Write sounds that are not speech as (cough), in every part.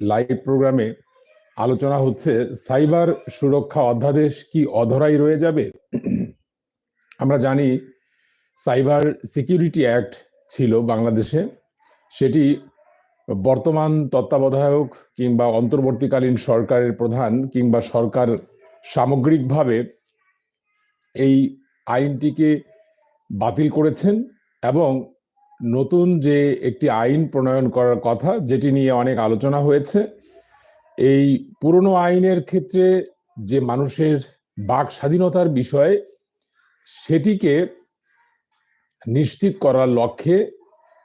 Live প্রোগ্রামে আলোচনা হচ্ছে, সাইবার সুরক্ষা অধ্যাদেশ কি অধরাই রয়ে যাবে? আমরা জানি সাইবার সিকিউরিটি অ্যাক্ট ছিল বাংলাদেশে। সেটি বর্তমান তত্ত্বাবধায়ক কিংবা অন্তর্বর্তীকালীন সরকারের প্রধান কিংবা সরকার সামগ্রিকভাবে এই আইনটিকে বাতিল করেছেন এবং নতুন যে একটি আইন প্রণয়ন করার কথা, যেটি নিয়ে অনেক আলোচনা হয়েছে, এই পুরনো আইনের ক্ষেত্রে যে মানুষের বাক স্বাধীনতার বিষয়ে সেটিকে নিশ্চিত করার লক্ষ্যে,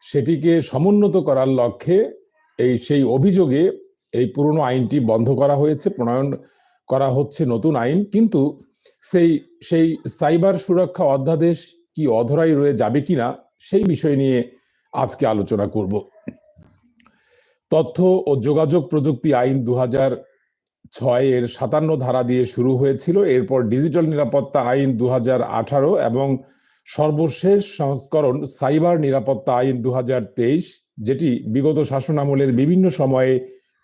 সেটিকে সমুন্নত করার লক্ষ্যে এই সেই অভিযোগে এই পুরনো আইনটি বন্ধ করা হয়েছে, প্রণয়ন করা হচ্ছে নতুন আইন। কিন্তু সেই সেই সাইবার সুরক্ষা অধ্যাদেশ কি অধরাই রয়ে যাবে কিনা সেই বিষয় নিয়ে আজকে আলোচনা করব। তথ্য ও যোগাযোগ প্রযুক্তি আইন দু ছয় এর সাতান্ন ধারা দিয়ে শুরু হয়েছিল। এরপর ডিজিটাল নিরাপত্তা আইন দু হাজার আঠারো এবং সর্বশেষ সংস্করণ সাইবার নিরাপত্তা আইন দু হাজার তেইশ, যেটি বিগত শাসনামলের বিভিন্ন সময়ে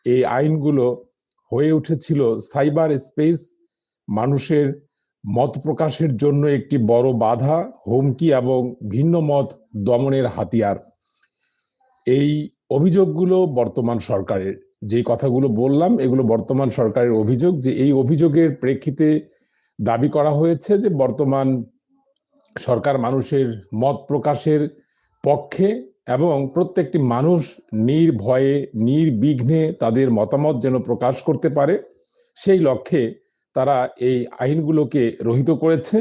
এই আইনগুলো হয়ে উঠেছিল। সাইবার স্পেস মানুষের মত প্রকাশের জন্য একটি বড় বাধা, হুমকি এবং ভিন্ন মত দমনের হাতিয়ার। এই অভিযোগগুলো বর্তমান সরকারের। যে কথাগুলো বললাম, এগুলো বর্তমান সরকারের অভিযোগ যে এই অভিযোগের প্রেক্ষিতে দাবি করা হয়েছে যে বর্তমান সরকার মানুষের মত প্রকাশের পক্ষে এবং প্রত্যেকটি মানুষ নির্ভয়ে নির্বিঘ্নে তাদের মতামত যেন প্রকাশ করতে পারে, সেই লক্ষ্যে তারা এই আইনগুলোকে রহিত করেছে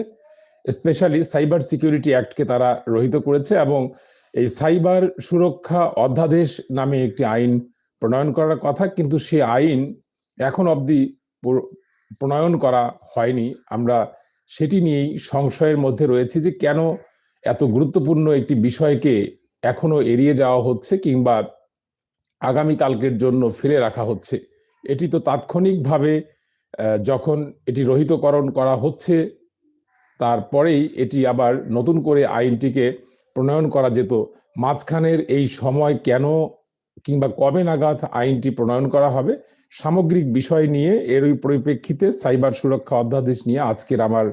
স্পেশালি সাইবার সিকিউরিটি অ্যাক্টকে তারা রহিত করেছে এবং এই সাইবার সুরক্ষা অধ্যাদেশ নামে একটি আইন প্রণয়ন করার কথা, কিন্তু সে আইন এখন অবধি প্রণয়ন করা হয়নি। আমরা সেটি নিয়েই সংশয়ের মধ্যে রয়েছে যে কেন এত গুরুত্বপূর্ণ একটি বিষয়কে এখনও এড়িয়ে যাওয়া হচ্ছে কিংবা আগামী কালকের জন্য ফেলে রাখা হচ্ছে। এটি তো তাৎক্ষণিকভাবে যখন এটি রহিতকরণ করা হচ্ছে, তারপরেই এটি আবার নতুন করে আইনটিকে প্রণয়ন করা যেত। মাঝখানের এই সময় কেন কিংবা কবে নাগাদ আইনটি প্রণয়ন করা হবে, সামগ্রিক বিষয় নিয়ে এর ওই পরিপ্রেক্ষিতে সাইবার সুরক্ষা অধ্যাদেশ নিয়ে আজকের আমার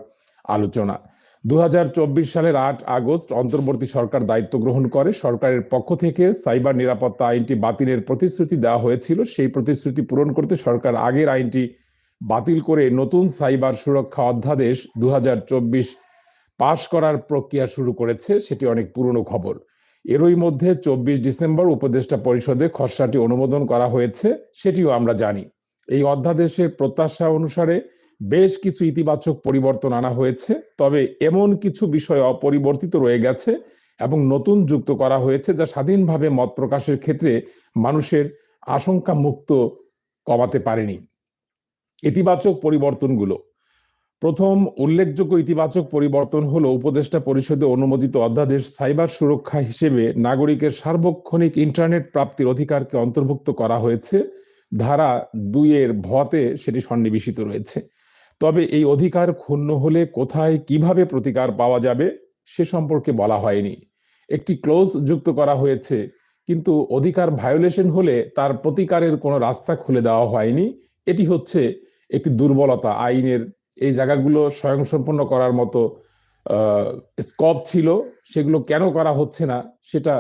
আলোচনা। দু হাজার চব্বিশ সালের আট আগস্ট অন্তর্বর্তী সরকার দায়িত্ব গ্রহণ করে। সরকারের পক্ষ থেকে সাইবার নিরাপত্তা আইনটি বাতিলের প্রতিশ্রুতি দেওয়া হয়েছিল। সেই প্রতিশ্রুতি পূরণ করতে সরকার আগের আইনটি বাতিল করে নতুন সাইবার সুরক্ষা অধ্যাদেশ দু হাজার চব্বিশ পাশ করার প্রক্রিয়া শুরু করেছে, সেটি অনেক পুরনো খবর। এরই মধ্যে চব্বিশ ডিসেম্বর উপদেষ্টা পরিষদে খসড়াটি অনুমোদন করা হয়েছে, সেটিও আমরা জানি। এই অধ্যাদেশের প্রত্যাশা অনুসারে বেশ কিছু ইতিবাচক পরিবর্তন আনা হয়েছে, তবে এমন কিছু বিষয় অপরিবর্তিত রয়ে গেছে এবং নতুন যুক্ত করা হয়েছে যা স্বাধীনভাবে মত প্রকাশের ক্ষেত্রে মানুষের আশঙ্কা মুক্ত কমাতে পারেনি। ইতিবাচক পরিবর্তনগুলো। প্রথম উল্লেখযোগ্য ইতিবাচক পরিবর্তন হলো উপদেষ্টা পরিষদে অনুমোদিত অধ্যাদেশ সাইবার সুরক্ষা হিসেবে নাগরিকের সার্বক্ষণিক ইন্টারনেট প্রাপ্তির অধিকারকে অন্তর্ভুক্ত করা হয়েছে। ধারা দুইয়ের ভতে সেটি সন্নিবেশিত রয়েছে। তবে এই অধিকার ক্ষুণ্ণ হলে কোথায় কীভাবে প্রতিকার পাওয়া যাবে সে সম্পর্কে বলা হয়নি। একটি ক্লোজ যুক্ত করা হয়েছে, কিন্তু অধিকার ভায়োলেশন হলে তার প্রতিকারের কোনো রাস্তা খুলে দেওয়া হয়নি। এটি হচ্ছে একটি দুর্বলতা, আইনের এই জায়গাগুলো স্বয়ংসম্পন্ন করার মতো স্কপ ছিল, সেগুলো কেন করা হচ্ছে না, সেটা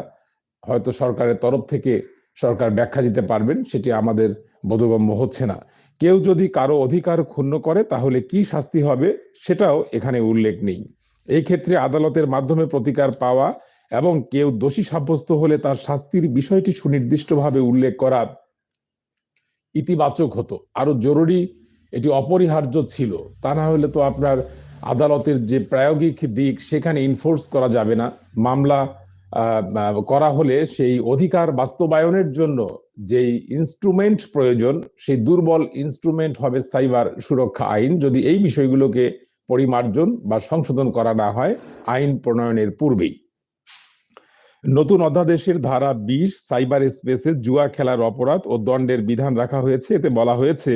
হয়তো সরকারের তরফ থেকে সরকার ব্যাখ্যা দিতে পারবেন, সেটি আমাদের বোধগম্য হচ্ছে না। কেউ যদি কারও অধিকার ক্ষুণ্ণ করে, তাহলে কি শাস্তি হবে, সেটাও এখানে উল্লেখ নেই। এই ক্ষেত্রে আদালতের মাধ্যমে প্রতিকার পাওয়া এবং কেউ দোষী সাব্যস্ত হলে তার শাস্তির বিষয়টি সুনির্দিষ্টভাবে উল্লেখ করা ইতিবাচক হতো। আরও জরুরি এটি অপরিহার্য ছিল। তা না হলে তো আপনার আদালতের যে প্রায়োগিক দিক, সেখানে ইনফোর্স করা যাবে না। মামলা করা হলে সেই অধিকার বাস্তবায়নের জন্য যেই ইনস্ট্রুমেন্ট প্রয়োজন, সেই দুর্বল ইনস্ট্রুমেন্ট হবে সাইবার সুরক্ষা আইন। যদি এই বিষয়গুলোকে পরিমার্জন বা সংশোধন করা না হয়, আইন প্রণয়নের পূর্বেই। নতুন অধ্যাদেশের ধারা বিশ সাইবার স্পেসে জুয়া খেলার অপরাধ ও দণ্ডের বিধান রাখা হয়েছে। এতে বলা হয়েছে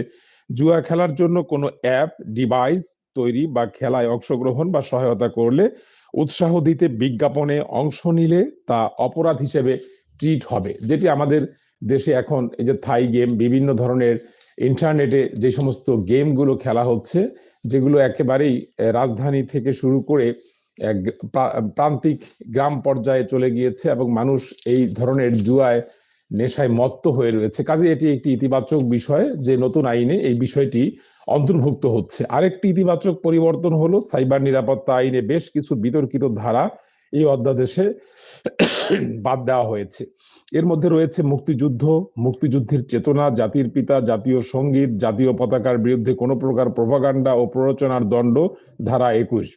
জুয়া খেলার জন্য কোনো অ্যাপ, ডিভাইস তৈরি বা খেলায় অংশগ্রহণ বা সহায়তা করলে উৎসাহ দিতে বিজ্ঞাপনে অংশ নিলে তা অপরাধ হিসেবে ট্রিট হবে। যেটি আমাদের দেশে এখন এই যে থাই গেম, বিভিন্ন ধরনের ইন্টারনেটে যে সমস্ত গেমগুলো খেলা হচ্ছে, যেগুলো একেবারেই রাজধানী থেকে শুরু করে প্রান্তিক গ্রাম পর্যায়ে চলে গিয়েছে এবং মানুষ এই ধরনের জুয়ায় নেশায় মত্ত হয়ে রয়েছে। কাজে এটি একটি ইতিবাচক বিষয় যে নতুন আইনে এই বিষয়টি অন্তর্ভুক্ত হচ্ছে। আরেকটি ইতিবাচক পরিবর্তন হলো, সাইবার নিরাপত্তা আইনে বেশ কিছু বিতর্কিত ধারা এই অধ্যাদেশে বাদ দেওয়া হয়েছে। এর মধ্যে রয়েছে মুক্তিযুদ্ধ, মুক্তিযুদ্ধের চেতনা, জাতির পিতা, জাতীয় সংগীত, জাতীয় পতাকার বিরুদ্ধে কোনো প্রকার প্রভাগান্ডা ও প্ররোচনার দণ্ড, ধারা একুশ।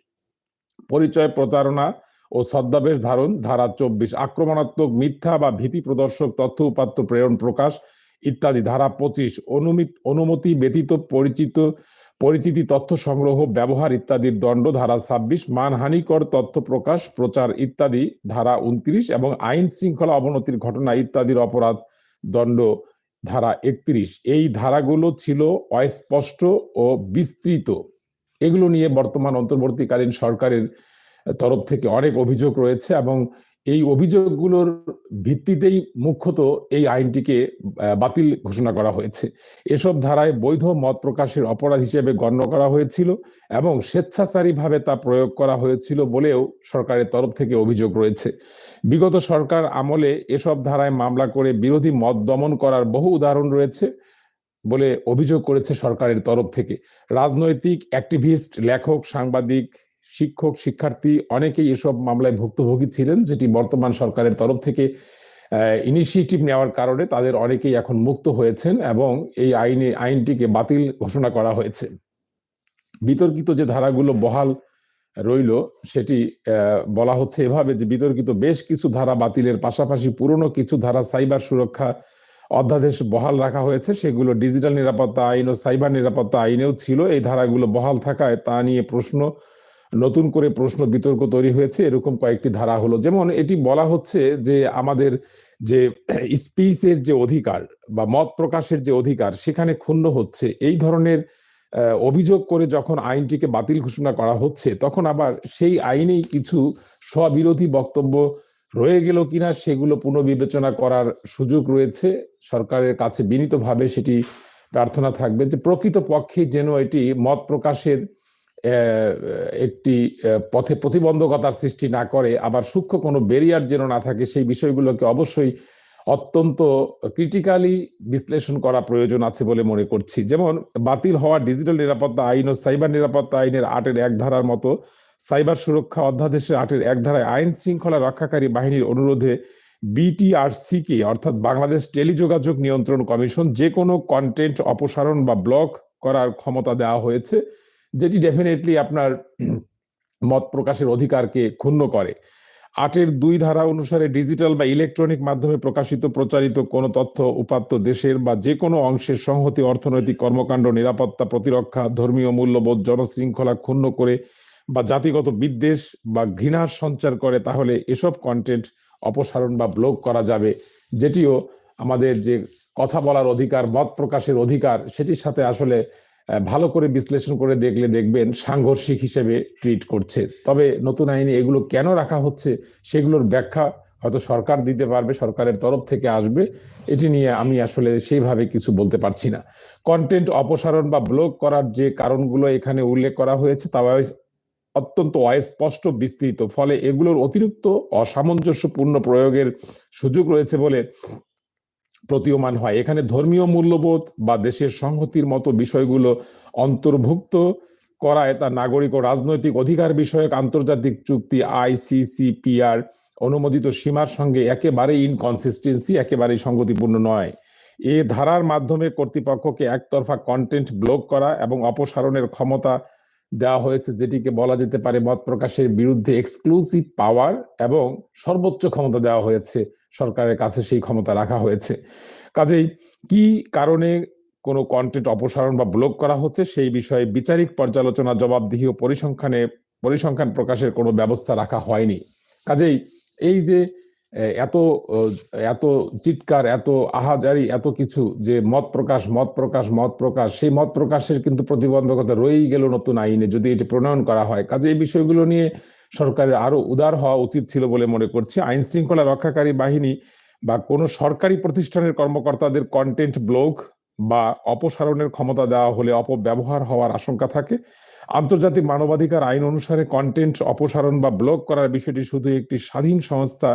পরিচয় প্রতারণা ও ছদ্মাবেশ ধারণ, ধারা চব্বিশ, আক্রমণাত্মক মিথ্যা বা ভীতি প্রদর্শক, তথ্য উপাত্ত প্রেরণ প্রকাশ ইত্যাদি। ধারা পঁচিশ, অনুমিত, অনুমতি ব্যতীত পরিচিত, পরিচিতি তথ্য সংগ্রহ, ব্যবহার ইত্যাদির দণ্ড। ধারা ছাব্বিশ, মানহানিকর তথ্য প্রকাশ, প্রচার ইত্যাদি। ধারা উনত্রিশ, এবং আইন শৃঙ্খলা অবনতির ঘটনা ইত্যাদির অপরাধ দণ্ড। ধারা একত্রিশ, এই ধারাগুলো ছিল অস্পষ্ট ও বিস্তৃত। এগুলো নিয়ে বর্তমান অন্তর্বর্তীকালীন সরকারের তরফ থেকে অনেক অভিযোগ রয়েছে এবং এই অভিযোগগুলোর ভিত্তিতেই মুখ্যত এই আইনটিকে বাতিল ঘোষণা করা হয়েছে। এসব ধারায় বৈধ মত প্রকাশের অপরাধ হিসেবে গণ্য করা হয়েছিল এবং স্বেচ্ছাচারীভাবে তা প্রয়োগ করা হয়েছিল বলেও সরকারের তরফ থেকে অভিযোগ রয়েছে। বিগত সরকার আমলে এসব ধারায় মামলা করে বিরোধী মত দমন করার বহু উদাহরণ রয়েছে বলে অভিযোগ করেছে সরকারের তরফ থেকে। রাজনৈতিক অ্যাক্টিভিস্ট, লেখক, সাংবাদিক শিক্ষক, শিক্ষার্থী অনেকেই এসব মামলায় ভুক্তভোগী ছিলেন, যেটি বর্তমান সরকারের তরফ থেকে ইনিশিয়েটিভ নেওয়ার কারণে তাদের অনেকেই এখন মুক্ত হয়েছেন এবং এই আইনে, আইনটিকে বাতিল ঘোষণা করা হয়েছে। বিতর্কিত যে ধারাগুলো বহাল রইল, সেটি বলা হচ্ছে এভাবে যে বিতর্কিত বেশ কিছু ধারা বাতিলের পাশাপাশি পুরনো কিছু ধারা সাইবার সুরক্ষা অধ্যাদেশ বহাল রাখা হয়েছে, সেগুলো ডিজিটাল নিরাপত্তা আইন ও সাইবার নিরাপত্তা আইনেও ছিল। এই ধারাগুলো বহাল থাকায় তা নিয়ে প্রশ্ন নতুন করে প্রশ্ন বিতর্ক তৈরি হয়েছে। এরকম কয়েকটি ধারা হলো। যেমন এটি বলা হচ্ছে যে আমাদের যে স্পিচের যে অধিকার বা মত প্রকাশের যে অধিকার, সেখানে ক্ষুণ্ণ হচ্ছে। এই ধরনের অভিযোগ করে যখন আইনটিকে বাতিল ঘোষণা করা হচ্ছে, তখন আবার সেই আইনেই কিছু স্ববিরোধী বক্তব্য রয়ে গেল কিনা, সেগুলো পুনর্বিবেচনা করার সুযোগ রয়েছে। সরকারের কাছে বিনীতভাবে সেটি প্রার্থনা থাকবে যে প্রকৃত পক্ষে যেন এটি মত প্রকাশের একটি পথে প্রতিবন্ধকতার সৃষ্টি না করে, আবার সূক্ষ্ম কোনো ব্যারিয়ার যেন না থাকে, সেই বিষয়গুলোকে অবশ্যই অত্যন্ত ক্রিটিক্যালি বিশ্লেষণ করা প্রয়োজন আছে বলে মনে করছি। যেমন, বাতিল হওয়া ডিজিটাল নিরাপত্তা আইন ও সাইবার নিরাপত্তা আইনের আটের এক ধারার মতো সাইবার সুরক্ষা অধ্যাদেশের আটের এক ধারায় আইন শৃঙ্খলা রক্ষাকারী বাহিনীর অনুরোধে বিটিআরসি কে অর্থাৎ বাংলাদেশ টেলিযোগাযোগ নিয়ন্ত্রণ কমিশন, যে কোনো কন্টেন্ট অপসারণ বা ব্লক করার ক্ষমতা দেওয়া হয়েছে। যেটি ডেফিনেটলি আপনার মত প্রকাশের অধিকারকে ক্ষুণ্ণ করে। আটের দুই ধারা অনুসারে ডিজিটাল বা ইলেকট্রনিক মাধ্যমে প্রকাশিত, প্রচারিত কোনো তথ্য উপাত্ত দেশের বা যে কোনো অংশের সংহতি অর্থনৈতিক কর্মকাণ্ড, নিরাপত্তা প্রতিরক্ষা, ধর্মীয় মূল্যবোধ, জনশৃঙ্খলা ক্ষুণ্ণ করে বা জাতিগত বিদ্বেষ বা ঘৃণার সঞ্চার করে, তাহলে এসব কন্টেন্ট অপসারণ বা ব্লক করা যাবে। যেটিও আমাদের যে কথা বলার অধিকার, মত প্রকাশের অধিকার, সেটির সাথে আসলে ভালো করে বিশ্লেষণ করে দেখলে দেখবেন সাংঘর্ষিক হিসেবে ট্রিট করছে। তবে নতুন আইনে এগুলো কেন রাখা হচ্ছে সেগুলোর ব্যাখ্যা হয়তো সরকার দিতে পারবে, সরকারের তরফ থেকে আসবে। এটি নিয়ে আমি আসলে সেইভাবে কিছু বলতে পারছি না। কন্টেন্ট অপসারণ বা ব্লক করার যে কারণগুলো এখানে উল্লেখ করা হয়েছে, তা অত্যন্ত অস্পষ্ট বিস্তৃত। ফলে এগুলোর অতিরিক্ত অসামঞ্জস্যপূর্ণ প্রয়োগের সুযোগ রয়েছে বলে প্রতীয়মান হয়। এখানে ধর্মীয় মূল্যবোধ বা দেশের সংহতির মতো বিষয়গুলো অন্তর্ভুক্ত করায় তা নাগরিক ও রাজনৈতিক অধিকার বিষয়ক আন্তর্জাতিক চুক্তি আইসিসিপিআর অনুমোদিত সীমার সঙ্গে একেবারে ইনকনসিস্টেন্সি একেবারেই সঙ্গতিপূর্ণ নয়। এ ধারার মাধ্যমে কর্তৃপক্ষকে একতরফা কন্টেন্ট ব্লক করা এবং অপসারণের ক্ষমতা দেওয়া হয়েছে যেটিকে বলা যেতে পারে মত প্রকাশের বিরুদ্ধে এক্সক্লুসিভ পাওয়ার এবং সর্বোচ্চ ক্ষমতা দেওয়া হয়েছে সরকারের কাছে, সেই ক্ষমতা রাখা হয়েছে। কাজেই কি কারণে কোনো কন্টেন্ট অপসারণ বা ব্লক করা হচ্ছে সেই বিষয়ে বিচারিক পর্যালোচনা, জবাবদিহি ও পরিসংখ্যানে, পরিসংখ্যান প্রকাশের কোনো ব্যবস্থা রাখা হয়নি। কাজেই এই যে এত এত চিৎকার, এত আহাজারি, এত কিছু যে মত প্রকাশ মত প্রকাশ মত প্রকাশ, সেই মত প্রকাশের কিন্তু প্রতিবন্ধকতা রয়েই গেল নতুন আইনে যদি এটি প্রণয়ন করা হয়। কাজে এই বিষয়গুলো নিয়ে সরকারের আরও উদার হওয়া উচিত ছিল বলে মনে করছি। আইন শৃঙ্খলা রক্ষাকারী বাহিনী বা কোনো সরকারি প্রতিষ্ঠানের কর্মকর্তাদের কন্টেন্ট ব্লগ বা অপসারণের ক্ষমতা দেওয়া হলে অপব্যবহার হওয়ার আশঙ্কা থাকে। আন্তর্জাতিক মানবাধিকার আইন অনুসারে কন্টেন্ট অপসারণ বা ব্লক করার বিষয়টি শুধু একটি স্বাধীন সংস্থা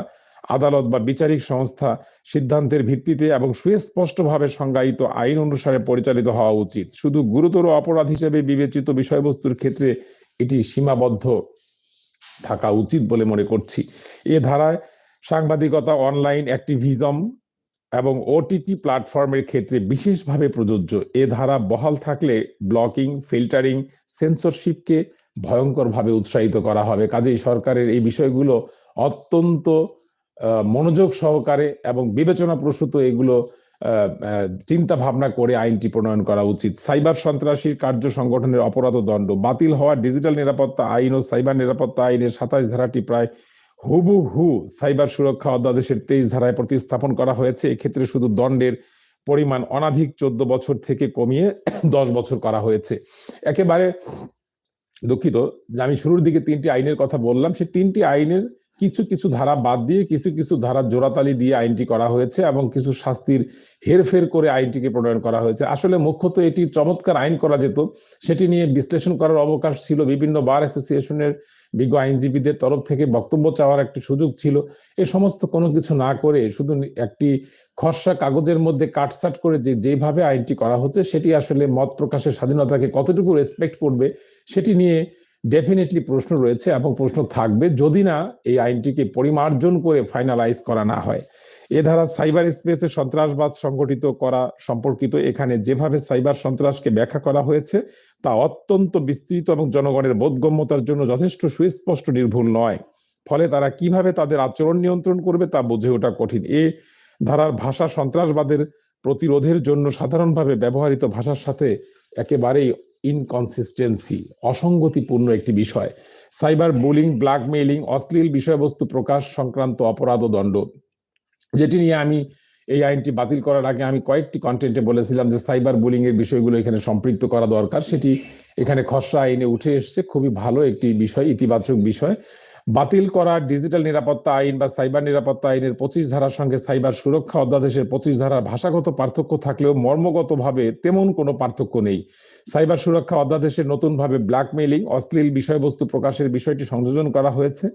আদালত বা বিচারিক সংস্থা সিদ্ধান্তের ভিত্তিতে এবং সুস্পষ্টভাবে সংজ্ঞায়িত আইন অনুসারে পরিচালিত হওয়া উচিত। শুধু গুরুতর অপরাধ হিসেবে বিবেচিত বিষয়বস্তুর ক্ষেত্রে এটি সীমাবদ্ধ থাকা উচিত বলে মনে করছি। এ ধারায় সাংবাদিকতা, অনলাইন অ্যাক্টিভিজম এবং ওটিটি প্ল্যাটফর্মের ক্ষেত্রে বিশেষভাবে প্রযোজ্য। এ ধারা বহাল থাকলে ব্লকিং, ফিল্টারিং, সেন্সরশিপকে ভয়ঙ্করভাবে উৎসাহিত করা হবে। কাজেই সরকারের এই বিষয়গুলো অত্যন্ত মনোযোগ সহকারে এবং বিবেচনা প্রসূত এগুলো চিন্তা ভাবনা করে আইনটি প্রণয়ন করা উচিত। সাইবার সন্ত্রাসীর কার্য সংগঠনের অপরাধ দণ্ড বাতিল হওয়া, ডিজিটাল নিরাপত্তা আইন ও সাইবার নিরাপত্তা আইনের সাতাশ ধারাটি প্রায় হুবু হু সাইবার সুরক্ষা অধ্যাদেশের তেইশ ধারায় প্রতিস্থাপন করা হয়েছে। এক্ষেত্রে শুধু দণ্ডের পরিমাণ অনাধিক চোদ্দ বছর থেকে কমিয়ে (clears throat) দশ বছর করা হয়েছে। একেবারে দুঃখিত যে আমি শুরুর দিকে তিনটি আইনের কথা বললাম। সে তিনটি আইনের কিছু কিছু ধারা বাদ দিয়ে, কিছু কিছু ধারা জোড়াতালি দিয়ে আইনটি করা হয়েছে এবং কিছু শাস্তির হেরফের করে আইনটিকে প্রণয়ন করা হয়েছে। আসলে মুখ্যত এটি চমৎকার আইন করা যেত। সেটি নিয়ে বিশ্লেষণ করার অবকাশ ছিল। বিভিন্ন বার অ্যাসোসিয়েশনের বিজ্ঞ আইনজীবীদের তরফ থেকে বক্তব্য চাওয়ার একটি সুযোগ ছিল। এ সমস্ত কোনো কিছু না করে শুধু একটি খসড়া কাগজের মধ্যে কাটসাট করে যে, যেভাবে আইনটি করা হচ্ছে, সেটি আসলে মত প্রকাশের স্বাধীনতাকে কতটুকু রেসপেক্ট করবে, সেটি নিয়ে ডেফিনেটলি প্রশ্ন রয়েছে এবং প্রশ্ন থাকবে যদি না এই আইনটিকে পরিমার্জন করে ফাইনালাইজ করা না হয়। এ ধারা সাইবার স্পেসে সন্ত্রাসবাদ সংগঠিত করা সম্পর্কিত এখানে যেভাবে সাইবার সন্ত্রাসকে ব্যাখ্যা করা হয়েছে, তা অত্যন্ত বিস্তৃত এবং জনগণের বোধগম্যতার জন্য যথেষ্ট সুস্পষ্ট নির্ভুল নয়। ফলে তারা কীভাবে তাদের আচরণ নিয়ন্ত্রণ করবে তা বুঝে ওঠা কঠিন। এ ধারার ভাষা সন্ত্রাসবাদের প্রতিরোধের জন্য সাধারণভাবে ব্যবহৃত ভাষার সাথে একেবারেই ইনকনসিস্টেন্সি অসঙ্গতিপূর্ণ একটি বিষয়। সাইবার বুলিং, ব্ল্যাকমেইলিং, অশ্লীল বিষয়বস্তু প্রকাশ সংক্রান্ত অপরাধ দণ্ড। যেটি নিয়ে আমি এই আইনটি বাতিল করার আগে আমি কয়েকটি কন্টেন্টে বলেছিলাম যে সাইবার বুলিং এর বিষয়গুলো এখানে সম্পৃক্ত করা দরকার। সেটি এখানে খসড়া আইনে উঠে এসছে। খুবই ভালো একটি বিষয়, ইতিবাচক বিষয়। বাতিল করা ডিজিটাল নিরাপত্তা আইন বা সাইবার নিরাপত্তা আইনের পঁচিশ ধারার সঙ্গে সাইবার সুরক্ষা অধ্যাদেশের পঁচিশ ধারার ভাষাগত পার্থক্য থাকলেও মর্মগতভাবে তেমন কোনো পার্থক্য নেই। সাইবার সুরক্ষা অধ্যাদেশের নতুনভাবে ব্ল্যাকমেইলিং, অশ্লীল বিষয়বস্তু প্রকাশের বিষয়টি সংযোজন করা হয়েছে।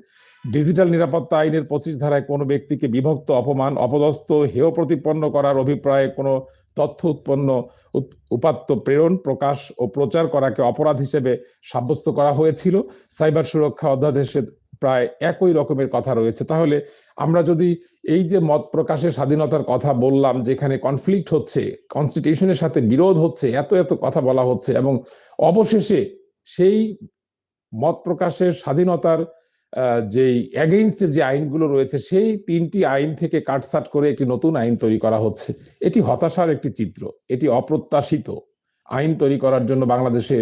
ডিজিটাল নিরাপত্তা আইনের পঁচিশ ধারায় কোনো ব্যক্তিকে বিভক্ত, অপমান, অপদস্থ, হেয় প্রতিপন্ন করার অভিপ্রায়ে কোনো তথ্য উৎপন্ন উপাত্ত প্রেরণ, প্রকাশ ও প্রচার করাকে অপরাধ হিসেবে সাব্যস্ত করা হয়েছিল। সাইবার সুরক্ষা অধ্যাদেশের প্রায় একই রকমের কথা রয়েছে। তাহলে আমরা যদি এই যে মত প্রকাশের স্বাধীনতার কথা বললাম, যেখানে কনফ্লিক্ট হচ্ছে কনস্টিটিউশনের সাথে বিরোধ হচ্ছে, এত এত কথা বলা হচ্ছে এবং অবশেষে সেই মত প্রকাশের স্বাধীনতার যেই অ্যাগেইনস্ট যে আইনগুলো রয়েছে, সেই তিনটি আইন থেকে কাটসাট করে একটি নতুন আইন তৈরি করা হচ্ছে। এটি হতাশার একটি চিত্র, এটি অপ্রত্যাশিত। আইন তৈরি করার জন্য বাংলাদেশে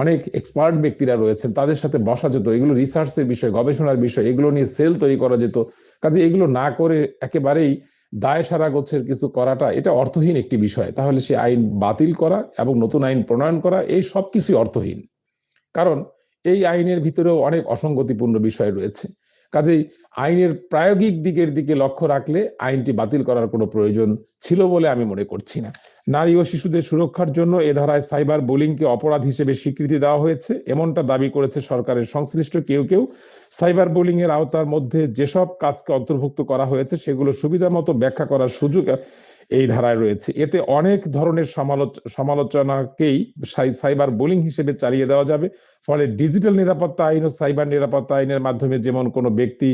অনেক এক্সপার্ট ব্যক্তিরা রয়েছেন, তাদের সাথে বসা যেত, এগুলো রিসার্চের বিষয়, গবেষণার বিষয়, এগুলো নিয়ে সেল তৈরি করা যেত। কাজে এগুলো না করে একেবারেই দায় সারা গোছের কিছু করাটা এটা অর্থহীন একটি বিষয়। তাহলে সে আইন বাতিল করা এবং নতুন আইন প্রণয়ন করা, এই সব কিছুই অর্থহীন। কারণ এই আইনের ভিতরেও অনেক অসঙ্গতিপূর্ণ বিষয় রয়েছে। কাজেই আইনের প্রায়োগিক দিকের দিকে লক্ষ্য রাখলে আইনটি বাতিল করার কোনো প্রয়োজন ছিল বলে আমি মনে করছি না। নারী ও শিশুদের সুরক্ষার জন্য এ ধারায় সাইবার বোলিংকে অপরাধ হিসেবে স্বীকৃতি দেওয়া হয়েছে। এমনটা দাবি করেছে সরকারের সংশ্লিষ্ট কেউ কেউ। সাইবার বোলিং এর আওতার মধ্যে যেসব কাজকে অন্তর্ভুক্ত করা হয়েছে সেগুলো সুবিধা মতো ব্যাখ্যা করার সুযোগ এই ধারায় রয়েছে। এতে অনেক ধরনের সমালোচনাকেই সাইবার বোলিং হিসেবে চালিয়ে দেওয়া যাবে। ফলে ডিজিটাল নিরাপত্তা আইন ও সাইবার নিরাপত্তা আইনের মাধ্যমে যেমন কোনো ব্যক্তি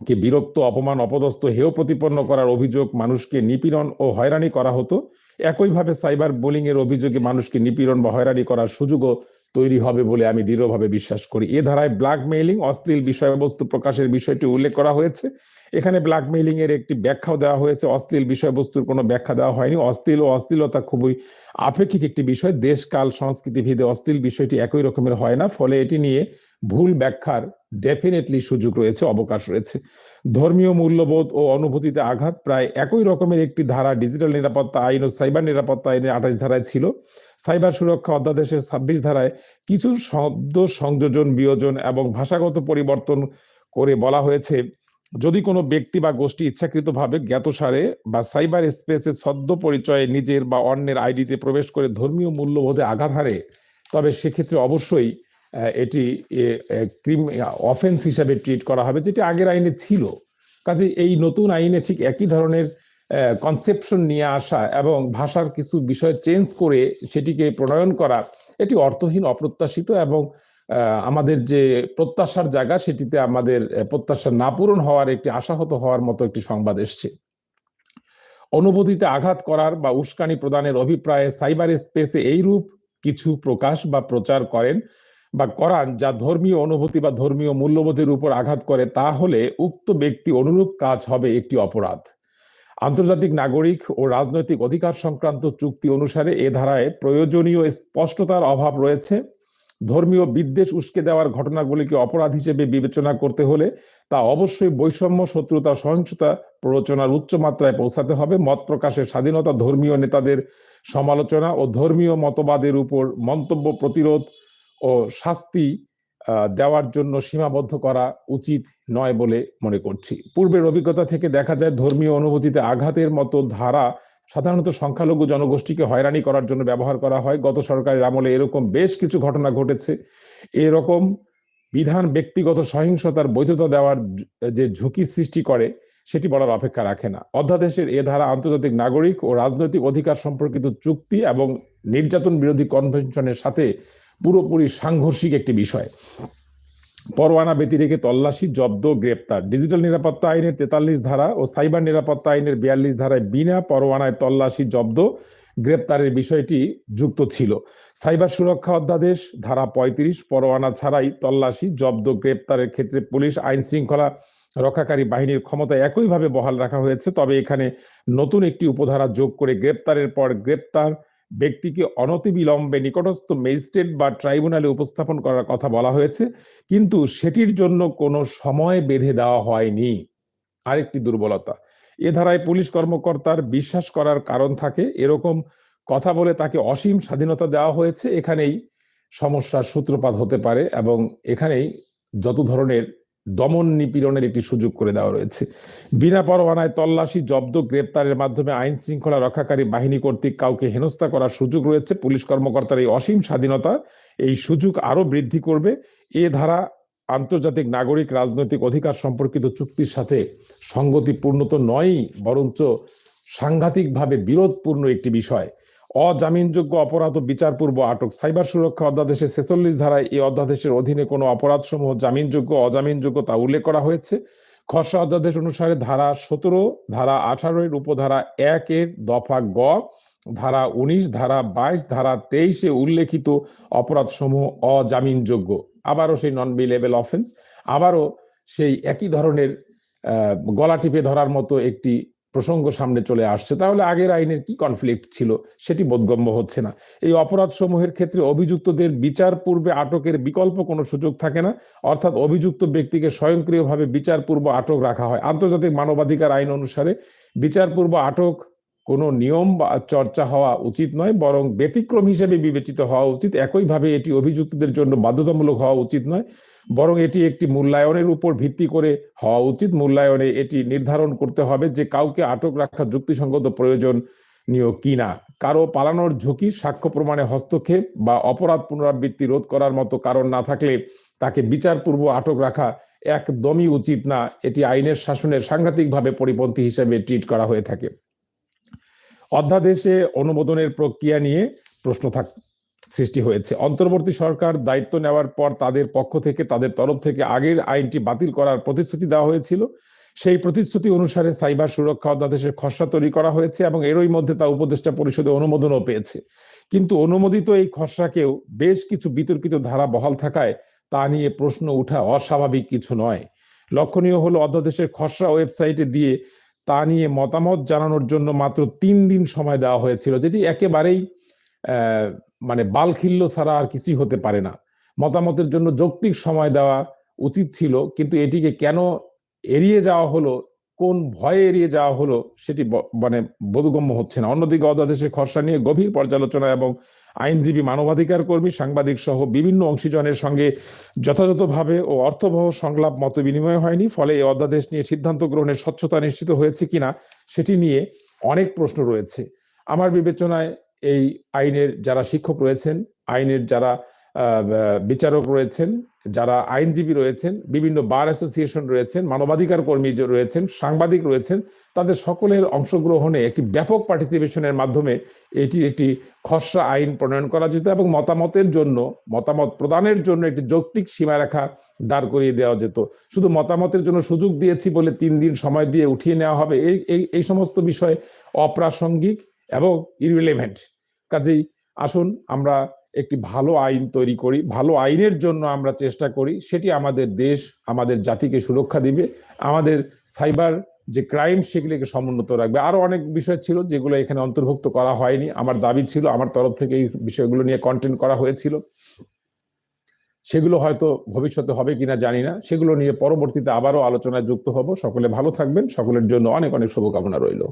কে বিরক্ত, অপমান, অপদস্থ, হেয় প্রতিপন্ন করার অভিযোগ মানুষকে নিপীড়ন ও হয়রানি করা হতো। একইভাবে সাইবার বোলিং এর অভিযোগে মানুষকে নিপীড়ন বা হয়রানি করার সুযোগও তৈরি হবে বলে আমি দৃঢ়ভাবে বিশ্বাস করি। এ ধারায় ব্ল্যাকমেইলিং, অশ্লীল বিষয়বস্তু প্রকাশের বিষয়টি উল্লেখ করা হয়েছে। এখানে ব্ল্যাকমেইলিং এর একটি ব্যাখ্যাও দেওয়া হয়েছে। অশ্লীল বিষয়বস্তুর কোনো ব্যাখ্যা দেওয়া হয়নি। অশ্লীল ও অশ্লীলতা খুবই আপেক্ষিক একটি বিষয়। দেশ, কাল, সংস্কৃতি ভেদে অশ্লীল বিষয়টি একই রকমের হয় না, ফলে এটি নিয়ে ভুল ব্যাখ্যার ডেফিনেটলি সুযোগ রয়েছে, অবকাশ রয়েছে। ধর্মীয় মূল্যবোধ ও অনুভূতিতে আঘাত প্রায় একই রকমের একটি ধারা ডিজিটাল নিরাপত্তা আইন ও সাইবার নিরাপত্তা আইনের আঠাশ ধারায় ছিল। সাইবার সুরক্ষা অধ্যাদেশের ছাব্বিশ ধারায় কিছু শব্দ সংযোজন, বিয়োজন এবং ভাষাগত পরিবর্তন করে বলা হয়েছে। যদি কোনো ব্যক্তি বা গোষ্ঠী ইচ্ছাকৃতভাবে জ্ঞাতসারে বা সাইবার স্পেসে সদ্য পরিচয়ে নিজের বা অন্যের আইডিতে প্রবেশ করে ধর্মীয় মূল্যবোধে আঘাত হারে, তবে সেক্ষেত্রে অবশ্যই এটি ক্রিম অফেন্স হিসাবে ট্রিট করা হবে, যেটি আগের আইনে ছিল। কাজে এই নতুন আইনে ঠিক একই ধরনের কনসেপশন নিয়ে আসা এবং ভাষার কিছু বিষয় চেঞ্জ করে সেটিকে প্রণয়ন করা, এটি অর্থহীন, অপ্রত্যাশিত এবং আমাদের যে প্রত্যাশার জায়গা, সেটিতে আমাদের প্রত্যাশা না পূরণ হওয়ার একটি আশাহত হওয়ার মতো একটি সংবাদ এসছে। অনুভূতিতে আঘাত করার বা উস্কানি প্রদানের অভিপ্রায়ে সাইবার স্পেসে এইরূপ কিছু প্রকাশ বা প্রচার করেন বা করান যা ধর্মীয় অনুভূতি বা ধর্মীয় মূল্যবোধের উপর আঘাত করে, তাহলে উক্ত ব্যক্তি অনুরূপ কাজ হবে একটি অপরাধ। আন্তর্জাতিক নাগরিক ও রাজনৈতিক অধিকার সংক্রান্ত চুক্তি অনুসারে এ ধারায় প্রয়োজনীয় স্পষ্টতার অভাব রয়েছে। ধর্মীয় বিদ্বেষ উস্কে দেওয়ার ঘটনাগুলিকে অপরাধ হিসেবে বিবেচনা করতে হলে তা অবশ্যই বৈষম্য, শত্রুতা, সহিংসতা প্ররোচনার উচ্চ মাত্রায় পৌঁছাতে হবে। মত প্রকাশের স্বাধীনতা ধর্মীয় নেতাদের সমালোচনা ও ধর্মীয় মতবাদের উপর মন্তব্য প্রতিরোধ ও শাস্তি দেওয়ার জন্য সীমাবদ্ধ করা উচিত নয় বলে মনে করছি। পূর্বের অভিজ্ঞতা থেকে দেখা যায়, ধর্মীয় অনুভূতিতে আঘাতের মতো ধারা সাধারণত সংখ্যালঘু জনগোষ্ঠীকে হয়রানি করার জন্য ব্যবহার করা হয়। গত সরকারের আমলে এরকম বেশ কিছু ঘটনা ঘটেছে। এরকম বিধান ব্যক্তিগত সহিংসতার বৈধতা দেওয়ার যে ঝুঁকি সৃষ্টি করে, সেটি বলার অপেক্ষা রাখে না। অধ্যাদেশের এ ধারা আন্তর্জাতিক নাগরিক ও রাজনৈতিক অধিকার সম্পর্কিত চুক্তি এবং নির্যাতন বিরোধী কনভেনশনের সাথে পুরোপুরি সাংঘর্ষিক একটি বিষয়। পরোয়ানা ব্যতি রেখে তল্লাশি, জব্দ, গ্রেপ্তার। ডিজিটাল নিরাপত্তা আইনের তেতাল্লিশ ধারা ও সাইবার নিরাপত্তা আইনের বিয়াল্লিশ ধারায় বিনা পরোয়ানায় তল্লাশি, জব্দ, গ্রেপ্তারের বিষয়টি যুক্ত ছিল। সাইবার সুরক্ষা অধ্যাদেশ, ধারা পঁয়ত্রিশ, পরোয়ানা ছাড়াই তল্লাশি, জব্দ, গ্রেপ্তারের ক্ষেত্রে পুলিশ আইন শৃঙ্খলা রক্ষাকারী বাহিনীর ক্ষমতা একইভাবে বহাল রাখা হয়েছে। তবে এখানে নতুন একটি উপধারা যোগ করে গ্রেপ্তারের পর গ্রেপ্তার ব্যক্তিকে অনতিবিলম্বে নিকটস্থ ম্যাজিস্ট্রেট বা ট্রাইব্যুনালে উপস্থাপন করার কথা বলা হয়েছে, কিন্তু সেটির জন্য কোনো সময় বেঁধে দেওয়া হয়নি। আরেকটি দুর্বলতা, এ ধারায় পুলিশ কর্মকর্তার বিশ্বাস করার কারণ থাকে, এরকম কথা বলে তাকে অসীম স্বাধীনতা দেওয়া হয়েছে, এখানেই সমস্যার সূত্রপাত হতে পারে এবং এখানেই যত ধরনের দমন নিপীড়নের একটি সুযোগ করে দেওয়া রয়েছে। বিনা পরোয়ানায় তল্লাশি, জব্দ, গ্রেপ্তারের মাধ্যমে আইন শৃঙ্খলা রক্ষাকারী বাহিনী কর্তৃক কাউকে হেনস্থা করার সুযোগ রয়েছে। পুলিশ কর্মকর্তার এই অসীম স্বাধীনতা এই সুযোগ আরও বৃদ্ধি করবে। এ ধারা আন্তর্জাতিক নাগরিক রাজনৈতিক অধিকার সম্পর্কিত চুক্তির সাথে সঙ্গতিপূর্ণ তো নয়ই, বরঞ্চ সাংঘাতিকভাবে বিরোধপূর্ণ একটি বিষয়। অজামিনযোগ্য অপরাধ ও বিচারপূর্ব আটক। সাইবার সুরক্ষা অধ্যাদেশের ছেচল্লিশ ধারায় এই অধ্যাদেশের অধীনে কোনো অপরাধসমূহ জামিনযোগ্য, অজামিনযোগ্য তা উল্লেখ করা হয়েছে। খসড়া অধ্যাদেশ অনুসারে ধারা সতেরো, ধারা আঠারো এর উপধারা এক এর দফা গ, ধারা উনিশ, ধারা বাইশ, ধারা তেইশে উল্লেখিত অপরাধসমূহ অজামিনযোগ্য। আবারও সেই নন বিলেবল অফেন্স আবারও সেই একই ধরনের গলা টিপে ধরার মতো একটি প্রসঙ্গ সামনে চলে আসছে। তাহলে আগের আইনের কি কনফ্লিক্ট ছিল? সেটি বোধগম্য হচ্ছে না। এই অপরাধ সমূহের ক্ষেত্রে অভিযুক্তদের বিচার পূর্বে আটকের বিকল্প কোনো সুযোগ থাকে না। অর্থাৎ অভিযুক্ত ব্যক্তিকে স্বয়ংক্রিয়ভাবে বিচার পূর্ব আটক রাখা হয়। আন্তর্জাতিক মানবাধিকার আইন অনুসারে বিচার পূর্ব আটক কোনো নিয়ম বা চর্চা হওয়া উচিত নয়, বরং ব্যতিক্রম হিসেবে বিবেচিত হওয়া উচিত। একইভাবে এটি অভিযুক্তদের জন্য বাধ্যতামূলক হওয়া উচিত নয়, বরং এটি একটি মূল্যায়নের উপর ভিত্তি করে হওয়া উচিত। মূল্যায়নে এটি নির্ধারণ করতে হবে যে কাউকে আটক রাখা যুক্তিসঙ্গত প্রয়োজনীয় কিনা। কারও পালানোর ঝুঁকি, সাক্ষ্য প্রমাণে হস্তক্ষেপ বা অপরাধ পুনরাবৃত্তি রোধ করার মতো কারণ না থাকলে তাকে বিচারপূর্ব আটক রাখা একদমই উচিত না। এটি আইনের শাসনের সাংঘাতিকভাবে পরিপন্থী হিসেবে ট্রিট করা হয়ে থাকে। অধ্যাদেশে অনুমোদনের প্রক্রিয়া নিয়ে প্রশ্ন থাক সৃষ্টি হয়েছে। অন্তর্বর্তী সরকার দায়িত্ব নেওয়ার পর তাদের পক্ষ থেকে, তাদের তরফ থেকে আগের আইনটি বাতিল করার প্রতিশ্রুতি দেওয়া হয়েছিল। সেই প্রতিশ্রুতি অনুসারে সাইবার সুরক্ষা অধ্যাদেশের খসড়া তৈরি করা হয়েছে এবং এরই মধ্যে তা উপদেষ্টা পরিষদে অনুমোদনও পেয়েছে। কিন্তু অনুমোদিত এই খসড়াকেও বেশ কিছু বিতর্কিত ধারা বহাল থাকায় তা নিয়ে প্রশ্ন ওঠা অস্বাভাবিক কিছু নয়। লক্ষণীয় হলো অধ্যাদেশের খসড়া ওয়েবসাইটে দিয়ে তা নিয়ে মতামত জানানোর জন্য মাত্র তিন দিন সময় দেওয়া হয়েছিল, যেটি একেবারেই মানে বালখিল্য ছাড়া আর কিছুই হতে পারে না। মতামতের জন্য যৌক্তিক সময় দেওয়া উচিত ছিল, কিন্তু এটিকে কেন এড়িয়ে যাওয়া হলো কোন ভয়ে এড়িয়ে যাওয়া হলো সেটি মানে বোধগম্য হচ্ছে না। অন্যদিকে অধ্যাদেশের খসড়া নিয়ে গভীর পর্যালোচনা এবং আইনজীবী মানবাধিকার কর্মী, সাংবাদিক সহ বিভিন্ন অংশীজনের সঙ্গে যথাযথভাবে ও অর্থবহ সংলাপ মত বিনিময় হয়নি। ফলে এই অধ্যাদেশ নিয়ে সিদ্ধান্ত গ্রহণের স্বচ্ছতা নিশ্চিত হয়েছে কিনা সেটি নিয়ে অনেক প্রশ্ন রয়েছে। আমার বিবেচনায় এই আইনের যারা শিক্ষক রয়েছেন, আইনের যারা বিচারক রয়েছেন যারা আইনজীবী রয়েছেন, বিভিন্ন বার অ্যাসোসিয়েশন রয়েছেন, মানবাধিকার কর্মী রয়েছেন, সাংবাদিক রয়েছেন, তাদের সকলের অংশগ্রহণে একটি ব্যাপক পার্টিসিপেশনের মাধ্যমে এটি একটি খসড়া আইন প্রণয়ন করা যেত এবং মতামতের জন্য, মতামত প্রদানের জন্য একটি যৌক্তিক সীমারেখা দাঁড় করিয়ে দেওয়া যেত। শুধু মতামতের জন্য সুযোগ দিয়েছি বলে তিন দিন সময় দিয়ে উঠিয়ে নেওয়া হবে, এই এই সমস্ত বিষয় অপ্রাসঙ্গিক এবং ইরিলেভেন্ট কাজেই আসুন, আমরা একটি ভালো আইন তৈরি করি, ভালো আইনের জন্য আমরা চেষ্টা করি, সেটি আমাদের দেশ, আমাদের জাতিকে সুরক্ষা দিবে, আমাদের সাইবার যে ক্রাইম সেগুলিকে সমুন্নত রাখবে। আরও অনেক বিষয় ছিল যেগুলো এখানে অন্তর্ভুক্ত করা হয়নি। আমার দাবি ছিল, আমার তরফ থেকে এই বিষয়গুলো নিয়ে কন্টেন্ট করা হয়েছিল। সেগুলো হয়তো ভবিষ্যতে হবে কিনা জানি না। সেগুলো নিয়ে পরবর্তীতে আবারও আলোচনায় যুক্ত হব। সকলে ভালো থাকবেন। সকলের জন্য অনেক অনেক শুভকামনা রইল।